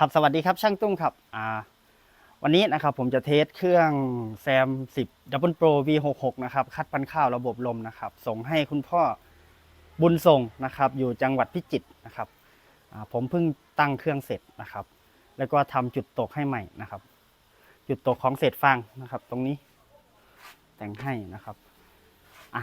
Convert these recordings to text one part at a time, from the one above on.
ครับสวัสดีครับช่างตุ้งครับอ่าวันนี้นะครับผมจะเทสเครื่องแซม10 Double Pro V66 นะครับคัดพันข้าวระบบลมนะครับ ส่งให้คุณพ่อบุญส่งนะครับ อยู่จังหวัดพิจิตรนะครับผมเพิ่งตั้งเครื่องเสร็จนะครับ แล้วก็ทำจุดตกให้ใหม่นะครับ จุดตกของเศษฟางนะครับ ตรงนี้ แต่งให้นะครับอะ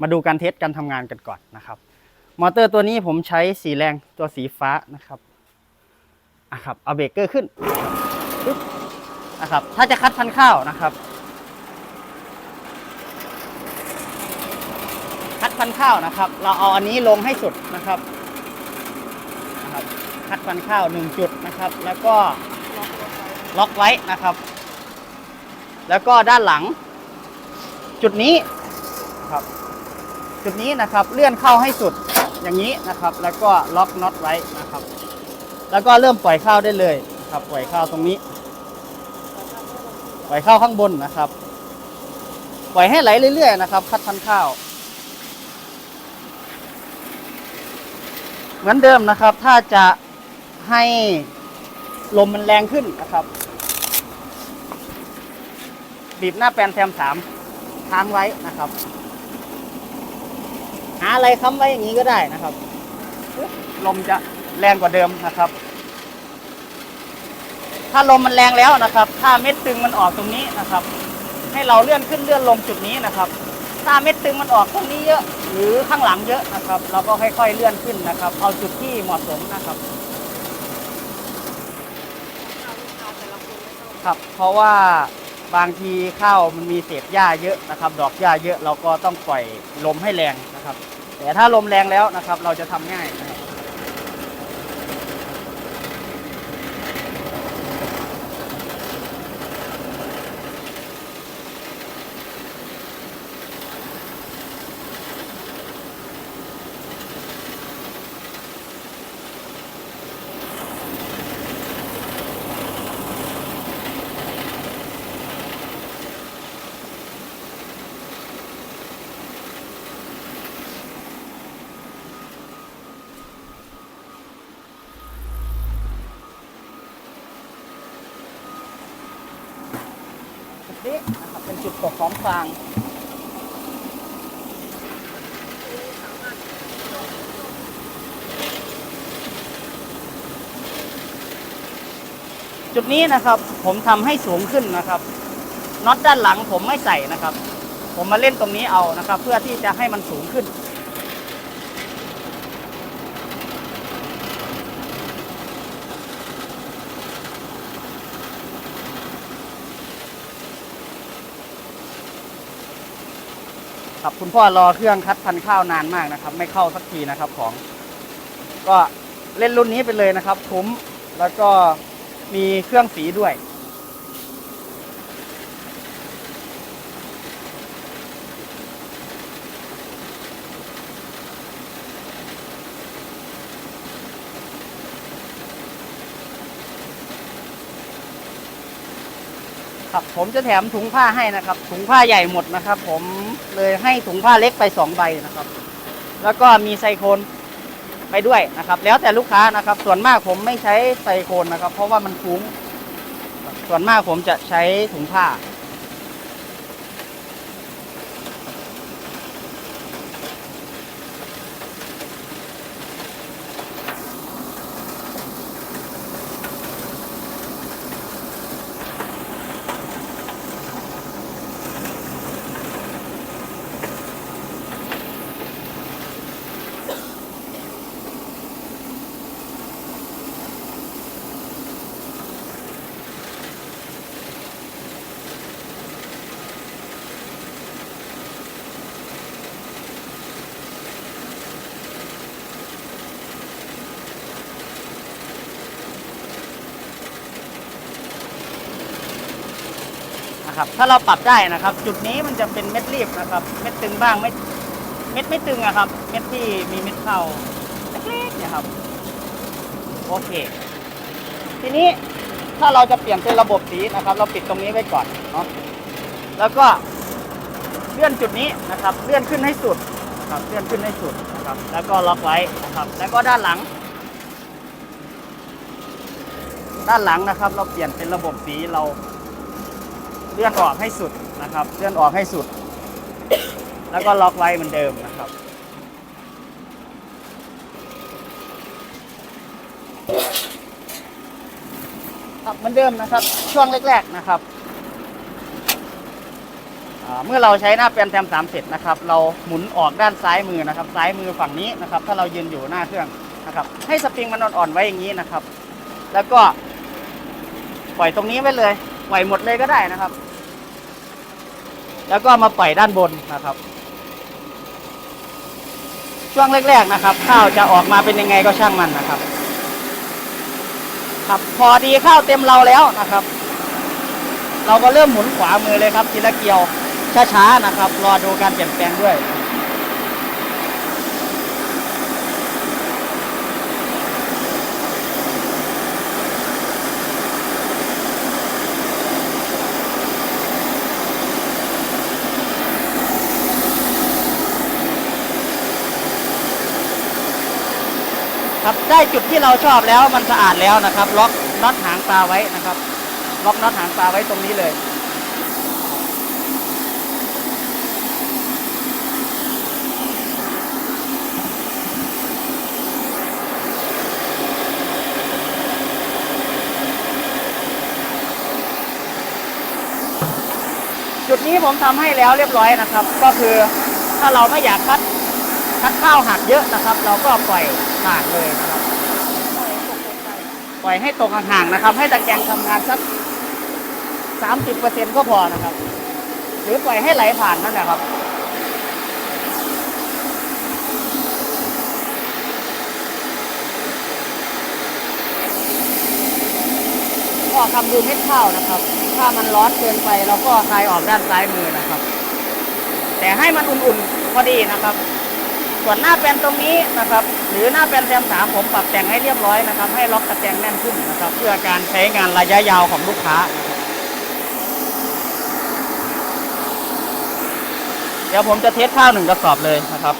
มาดูการเทสการทำงานกันก่อนนะครับ มอเตอร์ตัวนี้ผมใช้สีแรงตัวสีฟ้านะครับ อะครับเอาเบรกเกอร์ขึ้นนะครับถ้าจะคัดพันข้าวนะครับ คัดพันข้าวนะครับ เราเอาอันนี้ลงให้สุดนะครับนะครับคัดพันข้าวหนึ่งจุดนะครับ แล้วก็ล็อกไว้นะครับ แล้วก็ด้านหลัง จุดนี้นะครับ จุดนี้นะครับเลื่อนเข้าให้สุดอย่างนี้นะครับ แล้วก็ล็อกน็อตไว้นะครับ แล้วก็เริ่มปล่อยข้าวได้เลยครับ ปล่อยข้าวตรงนี้ ปล่อยข้าวข้างบนนะครับ ปล่อยให้ไหลเรื่อยๆนะครับ คัดพันข้าว เหมือนเดิมนะครับ ถ้าจะให้ลมมันแรงขึ้นนะครับบีบหน้าแปลนแซมสามค้างไว้นะครับ หาอะไรค้ำไว้อย่างนี้ก็ได้นะครับ ลมจะ แรงกว่าเดิมนะครับ ถ้าลมมันแรงแล้วนะครับ ถ้าเม็ดตึงมันออกตรงนี้นะครับ ให้เราเลื่อนขึ้นเลื่อนลงจุดนี้นะครับ ถ้าเม็ดตึงมันออกตรงนี้เยอะ หรือข้างหลังเยอะนะครับ เราก็ค่อยๆเลื่อนขึ้นนะครับ เอาจุดที่เหมาะสมนะครับ ครับ เพราะว่าบางทีข้าวมันมีเศษหญ้าเยอะนะครับ ดอกหญ้าเยอะเราก็ต้องปล่อยลมให้แรงนะครับ แต่ถ้าลมแรงแล้วนะครับ เราจะทำง่ายนะครับ จุดนี้ นะครับเป็นจุดตกของฟางจุดนี้นะครับผมทำให้สูงขึ้นนะครับน็อตด้านหลังผมไม่ใส่นะครับ ผมมาเล่นตรงนี้เอานะครับ เพื่อที่จะให้มันสูงขึ้น ครับคุณพ่อรอเครื่องคัดพันข้าวนานมากนะครับ ไม่เข้าสักทีนะครับของ ก็เล่นรุ่นนี้ไปเลยนะครับคุ้มแล้วก็มีเครื่องสีด้วย ครับ ผมจะแถมถุงผ้าให้นะครับ ถุงผ้าใหญ่หมดนะครับ ผมเลยให้ถุงผ้าเล็กไปสองใบนะครับ แล้วก็มีไซโคนไปด้วยนะครับ แล้วแต่ลูกค้านะครับ ส่วนมากผมไม่ใช้ไซโคนนะครับ เพราะว่ามันฟุ้ง ส่วนมากผมจะใช้ถุงผ้า นะครับ ถ้าเราปรับได้นะครับ จุดนี้มันจะเป็นเม็ดรีบนะครับ เม็ดตึงบ้างเม็ดเม็ดไม่ตึงอะครับ เม็ดที่มีเม็ดเข้าเล็กๆเนะครับโอเค ทีนี้ถ้าเราจะเปลี่ยนเป็นระบบสีนะครับ เราปิดตรงนี้ไว้ก่อนเนาะแล้วก็เลื่อนจุดนี้นะครับ เลื่อนขึ้นให้สุดนะครับเลื่อนขึ้นให้สุดนะครับ แล้วก็ล็อกไว้นะครับ แล้วก็ด้านหลัง ด้านหลังนะครับ เราเปลี่ยนเป็นระบบสีเรา เลื่อนออกให้สุดนะครับเลื่อนออกให้สุด แล้วก็ล็อกไว้เหมือนเดิมนะครับ ครับเหมือนเดิมนะครับ ช่วงแรกๆนะครับเมื่อเราใช้หน้าแปลนแทมสามเสร็จนะครับ เราหมุนออกด้านซ้ายมือนะครับ ซ้ายมือฝั่งนี้นะครับ ถ้าเรายืนอยู่หน้าเครื่องนะครับ ให้สปริงมันอ่อนๆไว้อย่างนี้นะครับ แล้วก็ปล่อยตรงนี้ไว้เลย ปล่อยหมดเลยก็ได้นะครับ แล้วก็มาปล่อยด้านบนนะครับ ช่วงแรกๆนะครับ ข้าวจะออกมาเป็นยังไงก็ช่างมันนะครับ ครับพอดีข้าวเต็มเราแล้วนะครับ เราก็เริ่มหมุนขวามือเลยครับทีละเกียวช้าๆนะครับ รอดูการเปลี่ยนแปลงด้วย ครับได้จุดที่เราชอบแล้วมันสะอาดแล้วนะครับ ล็อกน็อตหางปลาไว้นะครับ ล็อกน็อตหางปลาไว้ตรงนี้เลย จุดนี้ผมทำให้แล้วเรียบร้อยนะครับ ก็คือถ้าเราไม่อยากคัดคัดข้าวหักเยอะนะครับ เราก็ปล่อย ห่างเลยนะครับ ปล่อยให้ตกห่างๆนะครับ ให้ตะแกรงทำงานสักสามสิบเปอร์เซ็นก็พอนะครับ หรือปล่อยให้ไหลผ่านนั่นแหละครับก็ทำดูเม็ดข้าวนะครับ ถ้ามันร้อนเกินไปเราก็คลายออกด้านซ้ายมือนะครับ แต่ให้มันอุ่นๆพอดีนะครับ ส่วนหน้าแปลนตรงนี้นะครับ หรือหน้าแปลนแซมสามผมปรับแต่งให้เรียบร้อยนะครับ ให้ล็อกตะแกรงแน่นขึ้นนะครับ เพื่อการใช้งานระยะยาวของลูกค้า เดี๋ยวผมจะเทสข้าวหนึ่งกระสอบเลยนะครับ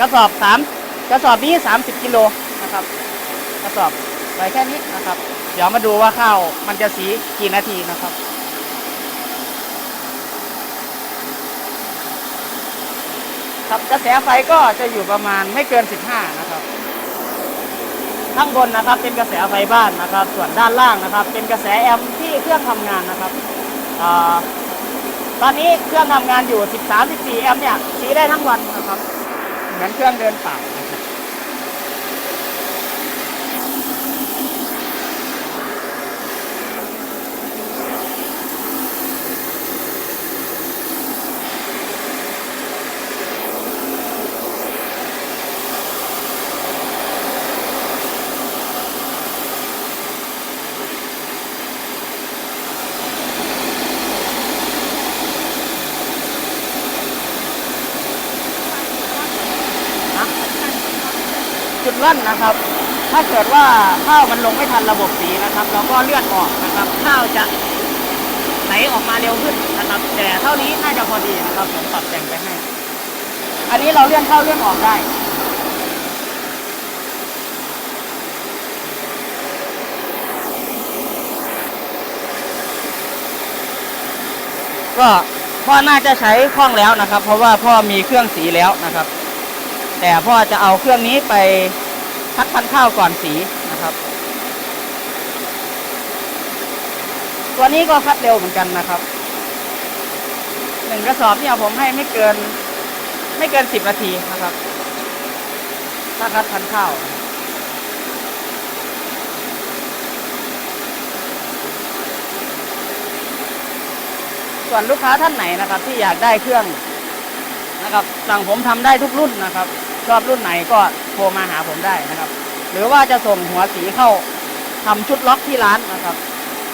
กระสอบสามกระสอบนี้สามสิบกิโลนะครับ กระสอบใส่แค่นี้นะครับ เดี๋ยวมาดูว่าข้าวมันจะสีกี่นาทีนะครับครับกระแสไฟก็จะอยู่ประมาณไม่เกิน 15 นะครับข้างบนนะครับเป็นกระแสไฟบ้านนะครับ ส่วนด้านล่างนะครับ เป็นกระแสแอมป์ที่เครื่องทำงานนะครับอตอนนี้เครื่องทำงานอยู่ 13-14 แอมป์เนี่ยสีได้ทั้งวันนะครับ มือนเครื่องเดินเป่า จุดร่อนนะครับ ถ้าเกิดว่าข้าวมันลงไม่ทันระบบสีนะครับ เราก็เลื่อนออกนะครับ ข้าวจะไหลออกมาเร็วขึ้นนะครับ แต่เท่านี้น่าจะพอดีนะครับผมปรับแต่งไปให้ อันนี้เราเลื่อนเข้าเลื่อนออกได้ก็พ่อน่าจะใช้คล่องแล้วนะครับ เพราะว่าพ่อมีเครื่องสีแล้วนะครับ แต่พ่อจะเอาเครื่องนี้ไป คัดพันธุ์ข้าวก่อนสีนะครับ ตัวนี้ก็คัดเร็วเหมือนกันนะครับหนึ่งกระสอบเนี่ยผมให้ไม่เกิน ไม่เกินสิบนาทีนะครับ ถ้าคัดพันธุ์ข้าวส่วนลูกค้าท่านไหนนะครับ ที่อยากได้เครื่องนะครับสั่งผมทำได้ทุกรุ่นนะครับ ชอบรุ่นไหนก็โทรมาหาผมได้นะครับ หรือว่าจะส่งหัวสีเข้าทำชุดล็อกที่ร้านนะครับ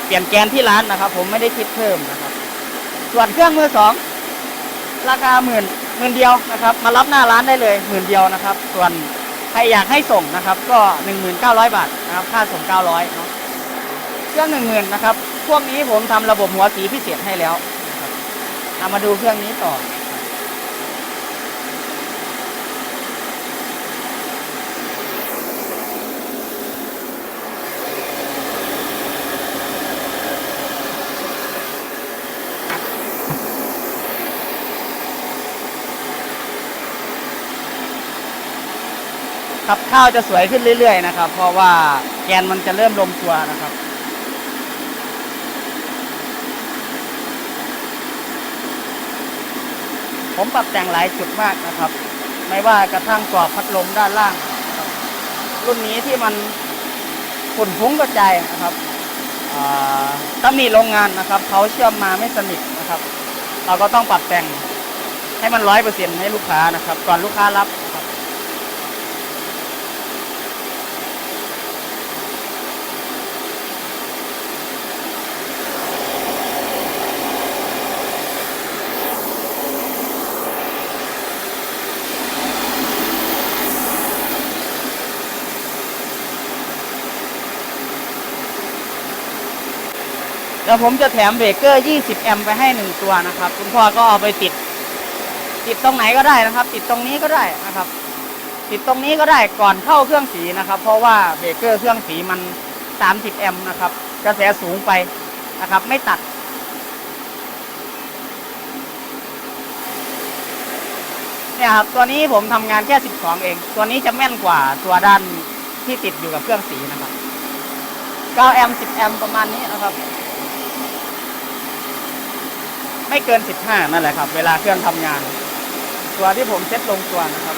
เปลี่ยนแกนที่ร้านนะครับ ผมไม่ได้คิดเพิ่มนะครับ ส่วนเครื่องมือสองราคาหมื่นหมื่นเดียวนะครับ มารับหน้าร้านได้เลยหมื่นเดียวนะครับ ส่วนใครอยากให้ส่งนะครับ ก็ 1,900 บาทนะครับค่าส่ง 900เนาะเครื่อง 10,000นะครับพวกนี้ผมทำระบบหัวสีพิเศษให้แล้วนะครับเอามาดูเครื่องนี้ต่อ ครับข้าวจะสวยขึ้นเรื่อยๆนะครับ เพราะว่าแกนมันจะเริ่มลงตัวนะครับ ผมปรับแต่งหลายจุดมากนะครับ ไม่ว่ากระทั่งกรอบพัดลมด้านล่าง รุ่นนี้ที่มันฝุ่นฟุ้งกระจายนะครับอ่าตำหนิโรงงานนะครับเขาเชื่อมมาไม่สนิทนะครับ เราก็ต้องปรับแต่งให้มันร้อยเปอร์เซ็นต์ให้ลูกค้านะครับ ก่อนลูกค้ารับ เดี๋ยวผมจะแถมเบรกเกอร์ 20 แอมป์ไปให้ 1 ตัวนะครับ คุณพ่อก็เอาไปติด ติดตรงไหนก็ได้นะครับ ติดตรงนี้ก็ได้นะครับ ติดตรงนี้ก็ได้ก่อนเข้าเครื่องสีนะครับ เพราะว่าเบรกเกอร์เครื่องสีมัน 30 แอมป์นะครับ กระแสสูงไปนะครับ ไม่ตัดเนี่ยครับตัวนี้ผมทำงานแค่ 12 เอง ตัวนี้จะแม่นกว่าตัวด้านที่ติดอยู่กับเครื่องสีนะครับ 9 แอมป์10 แอมป์ประมาณนี้นะครับ ไม่เกิน 15 นั่นแหละครับ เวลาเครื่องทำงาน ตัวที่ผมเซ็ตลงตัวนะครับ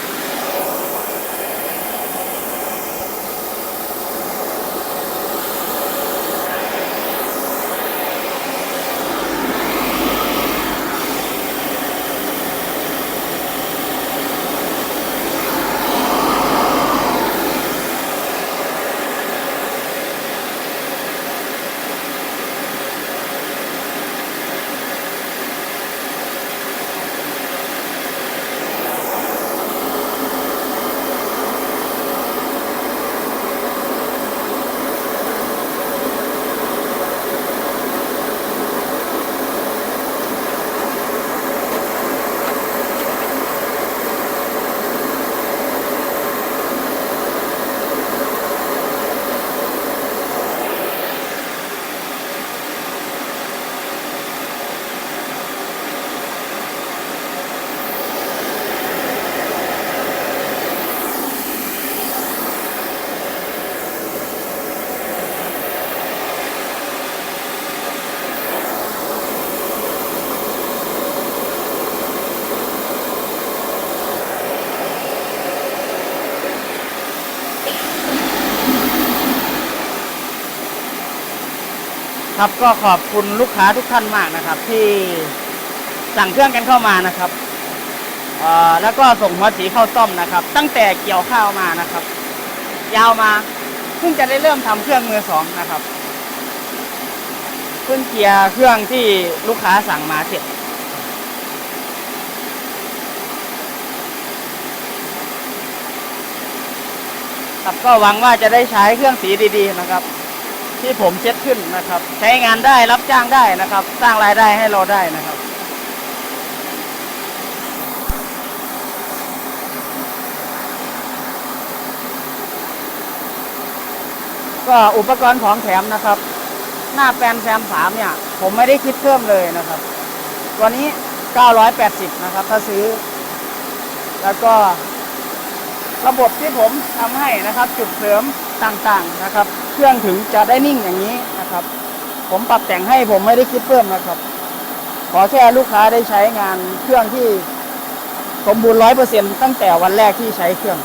ครับก็ขอบคุณลูกค้าทุกท่านมากนะครับ ที่สั่งเครื่องกันเข้ามานะครับแล้วก็ส่งหัวสีเข้าซ่อมนะครับ ตั้งแต่เกี่ยวข้าวมานะครับ ยาวมาเพิ่งจะได้เริ่มทำเครื่องมือสองนะครับเพิ่งเกียร์เครื่องที่ลูกค้าสั่งมาเสร็จครับก็หวังว่าจะได้ใช้เครื่องสีดี ๆ นะครับ ที่ผมเช็ดขึ้นนะครับ ใช้งานได้รับจ้างได้นะครับ สร้างรายได้ให้เราได้นะครับก็อุปกรณ์ของแถมนะครับ หน้าแปลนแซมสามเนี่ย ผมไม่ได้คิดเพิ่มเลยนะครับตัวนี้ 980 นะครับ ถ้าซื้อ แล้วก็ระบบที่ผมทำให้นะครับ จุดเสริมต่างๆนะครับ เครื่องถึงจะได้นิ่งอย่างนี้นะครับ ผมปรับแต่งให้ผมไม่ได้คิดเพิ่มนะครับ ขอแค่ลูกค้าได้ใช้งานเครื่องที่สมบูรณ์ร้อยเปอร์เซ็นตั้งแต่วันแรกที่ใช้เครื่อง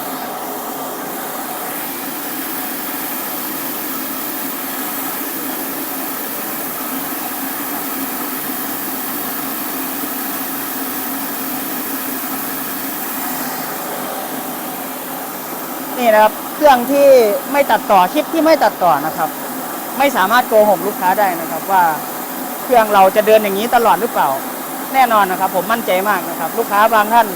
นี่นะครับ รื่องที่ไม่ตัดต่อคลิปที่ไม่ตัดต่อนะครับ ไม่สามารถโกหกลูกค้าได้นะครับ ว่าเครื่องเราจะเดินอย่างนี้ตลอดหรือเปล่า แน่นอนนะครับ ผมมั่นใจมากนะครับ ลูกค้าบางท่าน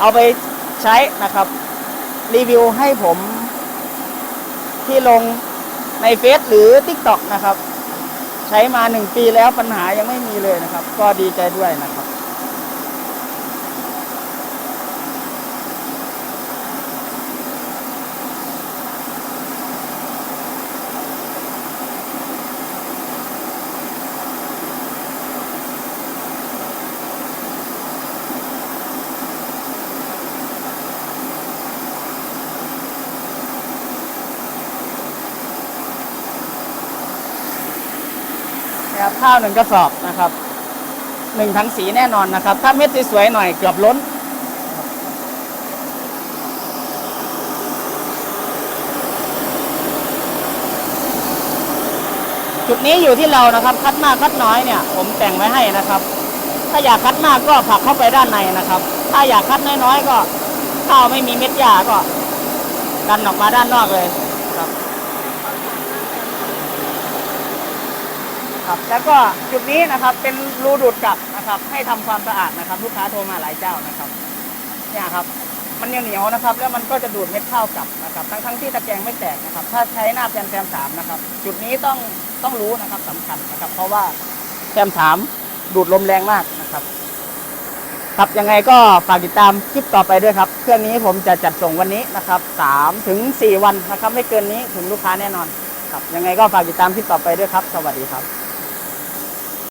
เอาไปใช้นะครับ รีวิวให้ผมที่ลงในเฟซหรือ t ิ k t o k นะครับ ใช้มาหนึ่งปีแล้วปัญหายังไม่มีเลยนะครับ ก็ดีใจด้วยนะครับ นะครับข้าวหนึ่งกระสอบนะครับหนึ่งถังสีแน่นอนนะครับ ถ้าเม็ดสวยๆหน่อยเกือบล้นจุดนี้อยู่ที่เรานะครับ คัดมากคัดน้อยเนี่ย ผมแต่งไว้ให้นะครับ ถ้าอยากคัดมากก็ผลักเข้าไปด้านในนะครับ ถ้าอยากคัดน้อยๆก็ข้าวไม่มีเม็ดหญ้าก็ ดันออกมาด้านนอกเลย ครับครับ แล้วก็จุดนี้นะครับเป็นรูดูดกลับนะครับ ให้ทำความสะอาดนะครับ ลูกค้าโทรมาหลายเจ้านะครับเนี่ยครับ มันยังเหนียวนะครับ แล้วมันก็จะดูดเม็ดข้าวกลับนะครับ ทั้งทั้งที่ตะแกรงไม่แตกนะครับ ถ้าใช้หน้าแซมแซมสามนะครับ จุดนี้ต้องต้องรู้นะครับสำคัญนะครับ เพราะว่าแซมสามดูดลมแรงมากนะครับ ครับยังไงก็ฝากติดตามคลิปต่อไปด้วยครับ เครื่องนี้ผมจะจัดส่งวันนี้นะครับสามถึงสี่วันนะครับ ไม่เกินนี้ถึงลูกค้าแน่นอนครับยังไงก็ฝากติดตามคลิปต่อไปด้วยครับ สวัสดีครับ